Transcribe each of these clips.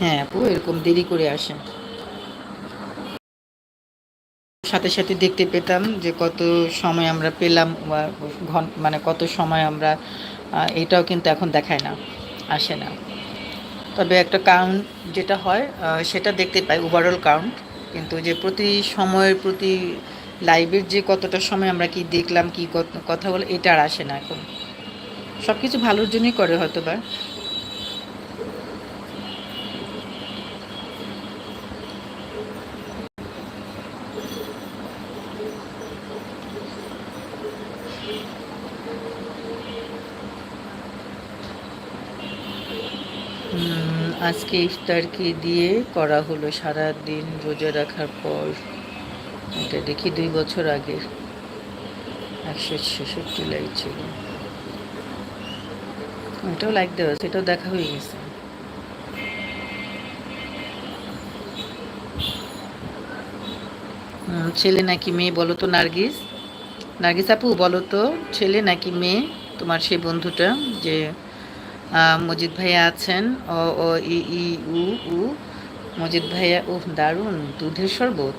হ্যাঁ আপু, এরকম দেরি করে আসে সাথে সাথে দেখতে পেতাম যে কত সময় আমরা পেলাম ঘন মানে কত সময় আমরা এটাও কিন্তু এখন দেখায় না, আসে না। তবে একটা কাউন্ট যেটা হয় সেটা দেখতে পাই ওভারঅল কাউন্ট কিন্তু যে প্রতি সময়ের প্রতি লাইভের যে কতটা সময় আমরা কি দেখলাম, কি কথা বলে, এটা আর আসে না এখন। সব কিছু ভালোর জন্যই করে হয়তো বা আজকে ইফতারকে দিয়ে করা হলো সারা দিন রোজা রাখার পর। এটা দেখি দুই বছর আগে একশো ছেষট্টি লাইক ছিল। এটাও লাইক দেওয়া এটাও দেখা হয়ে গেছে। ছেলে নাকি মেয়ে বলো তো নার্গিস? নার্গিস আপু বলো তো ছেলে নাকি মেয়ে? তোমার সেই বন্ধুটা যে মজিদ ভাইয়া আছেন ও ও ই ই, উ উ, মজিদ ভাইয়া ও দারুণ, দুধের শরবত।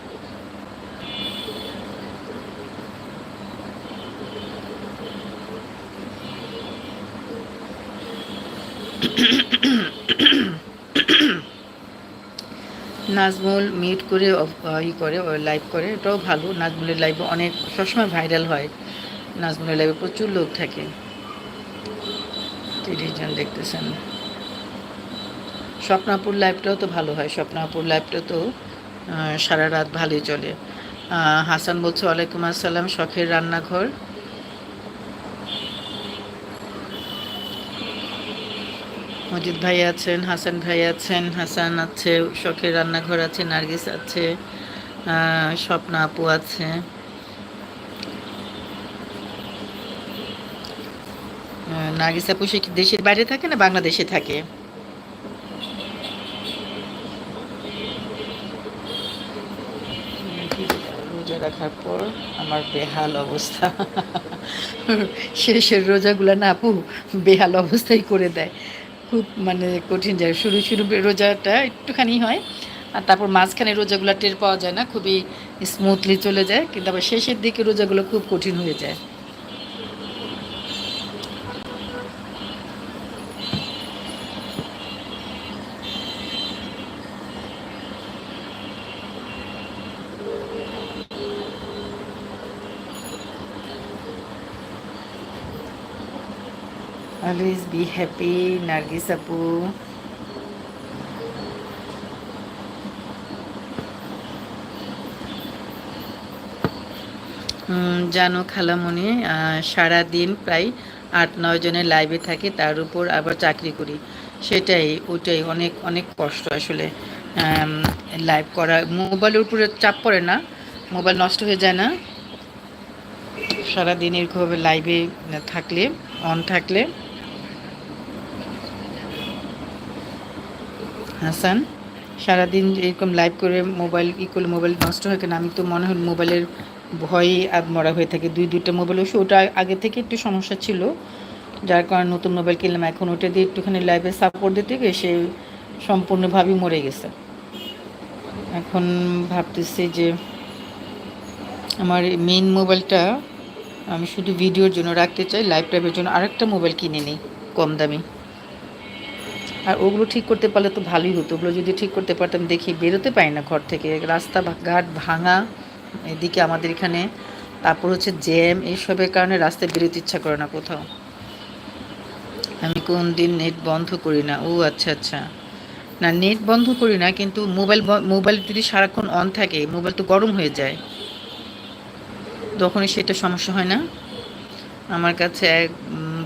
নাজমুল মিউট করে ই করে লাইভ করে, এটাও ভালো। নাজমুলের লাইভে অনেক, সবসময় ভাইরাল হয়। নাজমুলের লাইভে প্রচুর লোক থাকে। জন দেখতেছেন। স্বপ্নাপুর লাইভটাও তো ভালো হয়। স্বপ্নাপুর লাইভটা তো সারা রাত ভালোই চলে। হাসান বলছে, ওয়ালাইকুম আসসালাম, শখের রান্নাঘর। মজিদ ভাই আছেন, হাসান ভাই আছেন, হাসান আছে, শখের রান্নাঘর আছে, নার্গিস আছে স্বপ্না আপু আছে। নার্গিস আপু, সে দেশের বাইরে থাকে না বাংলাদেশে থাকে? রোজা রাখার পর আমার বেহাল অবস্থা। শেষের রোজাগুলো না আপু, বেহাল অবস্থাই করে দেয়। খুব মানে কঠিন যায়। শুরু শুরু রোজাটা একটুখানি হয়, আর তারপর মাঝখানে রোজাগুলো টের পাওয়া যায় না, খুবই স্মুথলি চলে যায়, কিন্তু আবার শেষের দিকে রোজাগুলো খুব কঠিন হয়ে যায়। অলওয়েজ বি হ্যাপি নার্গিস আপু জানো খালামণি সারাদিন প্রায় আট নয় জনের লাইভে থাকি, তার উপর আবার চাকরি করি। সেটাই, ওটাই, অনেক অনেক কষ্ট আসলে। লাইভ করা মোবাইলের উপরে চাপ পড়ে না মোবাইল নষ্ট হয়ে যায় না। সারাদিন এরকমভাবে লাইভে থাকলে অন থাকলে হাসান। সারাদিন এরকম লাইভ করে মোবাইল ই করলে মোবাইল নষ্ট হয় কেন? আমি তো মনে হয় মোবাইলের ভয়ে আদমরা হয়ে থাকে। দুই, দুইটা মোবাইল অবশ্য ওটা আগে থেকে একটু সমস্যা ছিল। যার কারণে নতুন মোবাইল কিনলাম। এখন ওটা দিয়ে একটুখানি লাইভে সাপোর্ট দিতে গিয়ে সে সম্পূর্ণভাবেই মরে গেছে। এখন ভাবতেছি যে আমার মেইন মোবাইলটা আমি শুধু ভিডিওর জন্য রাখতে চাই লাইভ টাইপের জন্য। আরেকটা মোবাইল কিনে নিই, কম দামি। আর ওগুলো ঠিক করতে পারলে তো ভালোই হতো। ওগুলো যদি ঠিক করতে পারতাম, দেখি বেরোতে পারি না ঘর থেকে। রাস্তা ঘাট ভাঙা, এদিকে আমাদের এখানে। তারপর হচ্ছে জ্যাম এইসবের কারণে রাস্তায় বেরোতে ইচ্ছা করে না কোথাও। আমি কোন দিন নেট বন্ধ করি না। ও আচ্ছা আচ্ছা। না নেট বন্ধ করি না, কিন্তু মোবাইল মোবাইল যদি সারাক্ষণ অন থাকে মোবাইল তো গরম হয়ে যায়। তখনই সেটা সমস্যা হয় না। আমার কাছে এক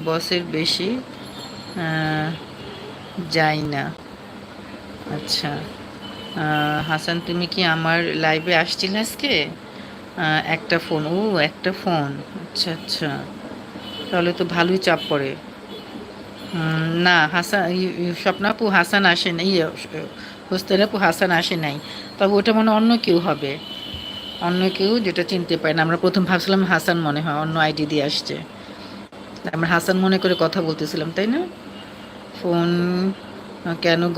বছর বেশি যাই না। আচ্ছা। হাসান, তুমি কি আমার লাইভে আসছিলে আজকে? একটা ফোন ও, একটা ফোন আচ্ছা আচ্ছা। তাহলে তো ভালোই চাপ পড়ে। না হাসান স্বপ্নাপু হাসান আসে নাই হোস্তেরাপু হাসান আসে নাই। তবে ওটা মনে অন্য কেউ হবে। অন্য কেউ যেটা চিনতে পারে না। আমরা প্রথম ভাবছিলাম হাসান মনে হয়, অন্য আইডি দিয়ে আসছে। আমরা হাসান মনে করে কথা বলতেছিলাম, তাই না? ফোন কেন